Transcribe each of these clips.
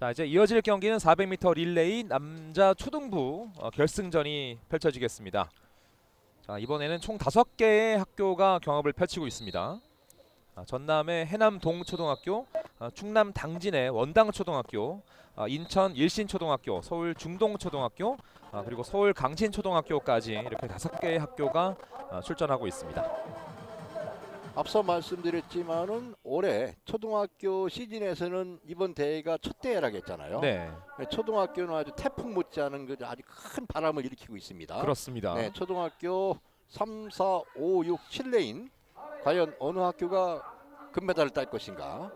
자 이제 이어질 경기는 400m 릴레이 남자 초등부 어, 결승전이 펼쳐지겠습니다. 자 이번에는 총 5개의 학교가 경합을 펼치고 있습니다. 아, 전남의 해남 동초등학교, 아, 충남 당진의 원당초등학교, 아, 인천 일신초등학교, 서울 중동초등학교, 아, 그리고 서울 강신초등학교까지 이렇게 다섯 개의 학교가 아, 출전하고 있습니다. 앞서 말씀드렸지만은 올해 초등학교 시즌에서는 이번 대회가 첫 대회라겠잖아요. 네, 초등학교는 아주 태풍 못지않은 그 아주 큰 바람을 일으키고 있습니다. 그렇습니다. 네, 초등학교 3, 4, 5, 6, 7레인 과연 어느 학교가 금메달을 딸 것인가?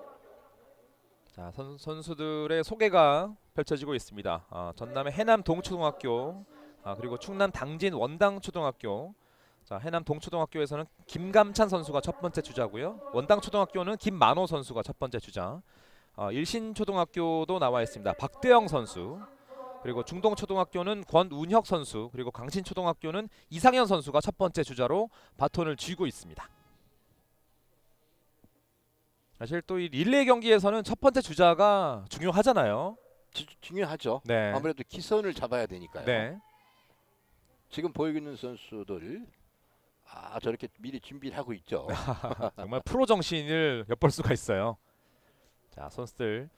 자 선, 선수들의 소개가 펼쳐지고 있습니다. 아, 전남의 해남 동초등학교, 아, 그리고 충남 당진 원당 초등학교. 자 해남 동초등학교에서는 김감찬 선수가 첫 번째 주자고요. 원당 초등학교는 김만호 선수가 첫 번째 주자. 아, 일신 초등학교도 나와 있습니다. 박대영 선수. 그리고 중동 초등학교는 권운혁 선수, 그리고 강신 초등학교는 이상현 선수가 첫 번째 주자로 바톤을 쥐고 있습니다. 사실 또 이 릴레이 경기에서는 첫 번째 주자가 중요하잖아요. 주- 중요하죠. 네. 아무래도 기선을 잡아야 되니까요. 네. 지금 보이고 있는 선수들 아 저렇게 미리 준비를 하고 있죠. 정말 프로 정신을 엿볼 수가 있어요. 자, 선수들.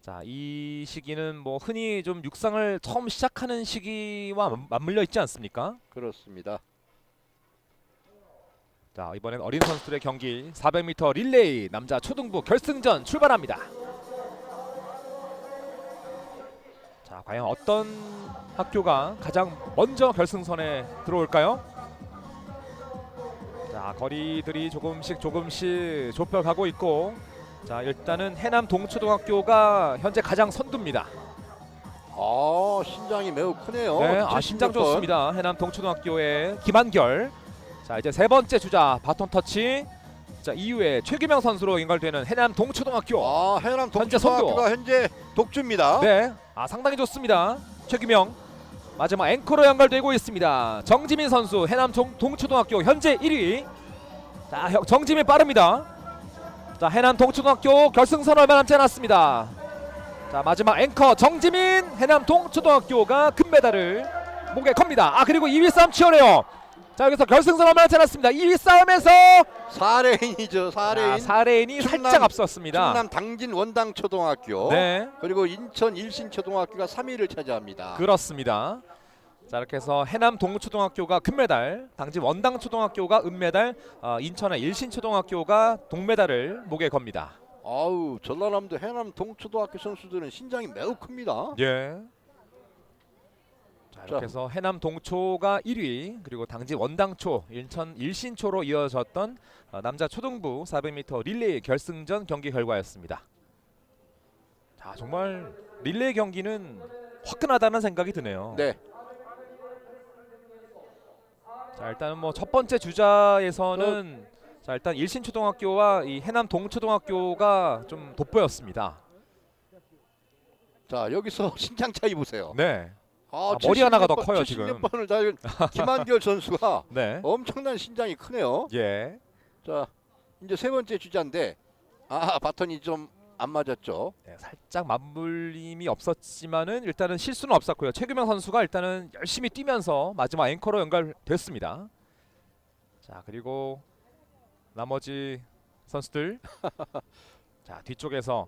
자, 이 시기는 뭐 흔히 좀 육상을 처음 시작하는 시기와 맞- 맞물려 있지 않습니까? 그렇습니다. 자, 이번엔 어린 선수들의 경기 400m 릴레이 남자 초등부 결승전 출발합니다. 자, 과연 어떤 학교가 가장 먼저 결승선에 들어올까요? 자, 거리들이 조금씩 조금씩 좁혀가고 있고 자, 일단은 해남 동초등학교가 현재 가장 선두입니다. 아 신장이 매우 크네요. 네, 아 신장 76번. 좋습니다. 해남 동초등학교의 김한결. 자 이제 세 번째 주자 바톤 터치. 자 이후에 최규명 선수로 연결되는 해남 동초등학교. 아 해남 현재 동초등학교가 현재 독주입니다. 네, 아 상당히 좋습니다. 최규명. 마지막 앵커로 연결되고 있습니다. 정지민 선수 해남 동, 동초등학교 현재 1위. 자 형- 정지민 빠릅니다. 자 해남 동초등학교 결승선 얼마 남지 않았습니다. 자 마지막 앵커 정지민 해남 동초등학교가 금메달을 목에 겁니다. 아 그리고 2위 싸움 치열해요. 자 여기서 결승선 남지 않았습니다. 2위 싸움에서 4레인이죠. 4레인. 4레인이 충남- 살짝 앞섰습니다. 충남 당진 원당 초등학교. 네. 그리고 인천 일신 초등학교가 3위를 차지합니다. 그렇습니다. 자 이렇게 해서 해남 동초등학교가 금메달, 당진 원당 초등학교가 은메달, 어, 인천의 일신 초등학교가 동메달을 목에 겁니다. 아우 전라남도 해남 동초등학교 선수들은 신장이 매우 큽니다. 예. 자. 이렇게 해서 해남 동초가 1위, 그리고 당진 원당초, 인천 일신초로 이어졌던 어, 남자 초등부 400m 릴레이 결승전 경기 결과였습니다. 자 정말 릴레이 경기는 화끈하다는 생각이 드네요. 네. 자 일단은 뭐 첫 번째 주자에서는 자 일단 일신초등학교와 이 해남 동초등학교가 좀 돋보였습니다. 자 여기서 신장 차이 보세요. 네, 아, 아, 머리 하나가 더 76번, 커요, 지금. 76번을 달린 김한결 선수가 네, 엄청난 신장이 크네요. 예, 자 이제 세 번째 주자인데 아 바톤이 좀 안 맞았죠. 네, 살짝 맞물림이 없었지만은 일단은 실수는 없었고요. 최규명 선수가 일단은 열심히 뛰면서 마지막 앵커로 연결됐습니다. 자 그리고 나머지 선수들 자 뒤쪽에서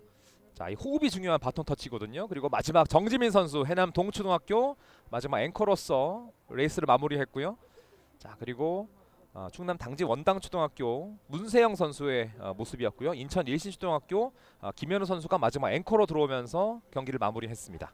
자 이 호흡이 중요한 바톤 터치거든요. 그리고 마지막 정지민 선수 해남 동초등학교 마지막 앵커로서 레이스를 마무리했고요. 자 그리고 어, 충남 당진 원당초등학교 문세영 선수의 어, 모습이었고요. 인천 일신초등학교 어, 김현우 선수가 마지막 앵커로 들어오면서 경기를 마무리했습니다.